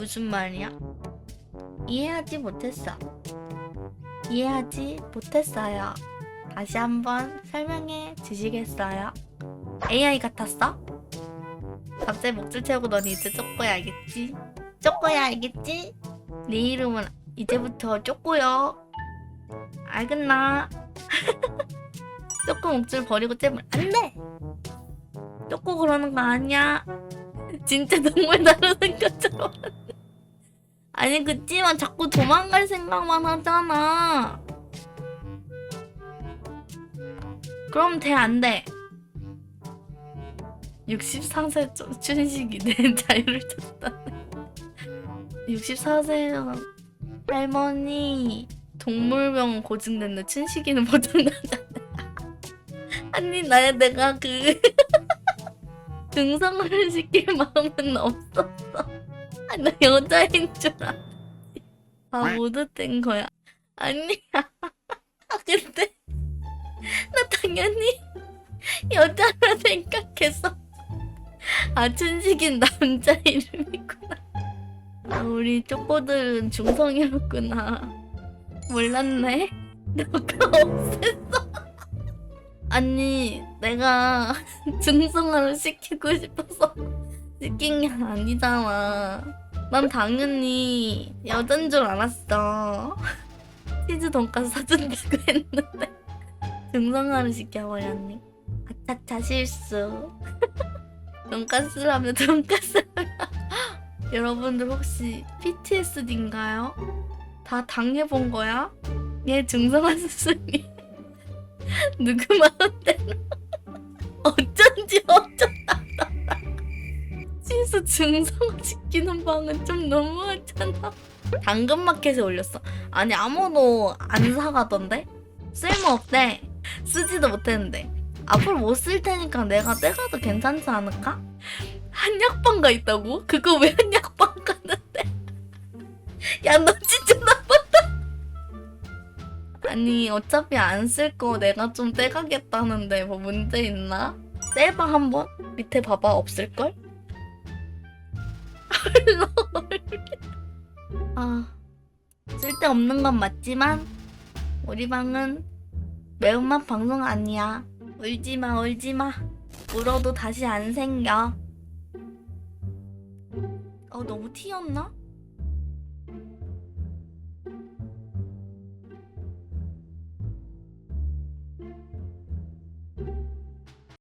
무슨 말이야? 이해하지 못했어. 이해하지 못했어요. 다시 한번 설명해 주시겠어요? AI 같았어? 갑자기 목줄 채우고 넌 이제 쪼꼬야 알겠지? 쪼꼬야 알겠지? 네 이름은 이제부터 쪼꼬요. 알겠나? 쪼꼬 목줄 버리고 째면 안 돼! 쪼꼬 그러는 거 아니야. 진짜 동물 다루는 것처럼. 아니 그치만 자꾸 도망갈 생각만 하잖아. 그럼 돼 안 돼? 64세 좀 춘식이 내 자유를 줬다. 64세 할머니 동물병 고증됐는데 춘식이는 보장나잖아. 아니 나 내가 그 등성을 시킬 마음은 없었어. 아, 나 여자인 줄 알았지. 아 모두된 거야. 아니야. 아 근데 나 당연히 여자라 생각해서 아 춘식인 남자 이름이구나. 아 우리 쪼꼬들은 중성이었구나. 몰랐네. 너가 없앴어. 아니 내가 중성화를 시키고 싶어서 시킨 게 아니잖아. 난 당연히 여잔 줄 알았어. 치즈 돈까스 사준다고 했는데 중성화를 시켜버렸네. 아차차 실수. 돈까스라면 돈까스라면 여러분들 혹시 PTSD인가요? 다 당해본 거야? 얘 중성화 수술이 누구 마음대로 어쩐지 어쩌다 치즈 중성화 시키는 방은 좀 너무하잖아. 당근마켓에 올렸어. 아니 아무도 안 사가던데? 쓸모없대. 쓰지도 못했는데. 앞으로 못 쓸 테니까 내가 떼가도 괜찮지 않을까? 한약방가 있다고? 그거 왜 한약방 가는데? 야 너 진짜 나빴다. 아니 어차피 안 쓸 거 내가 좀 떼가겠다는데 뭐 문제 있나? 떼봐 한번. 밑에 봐봐 없을걸? 아 쓸데없는 건 맞지만 우리 방은 매운맛 방송 아니야. 울지마 울지마. 울어도 다시 안 생겨. 어 너무 튀었나?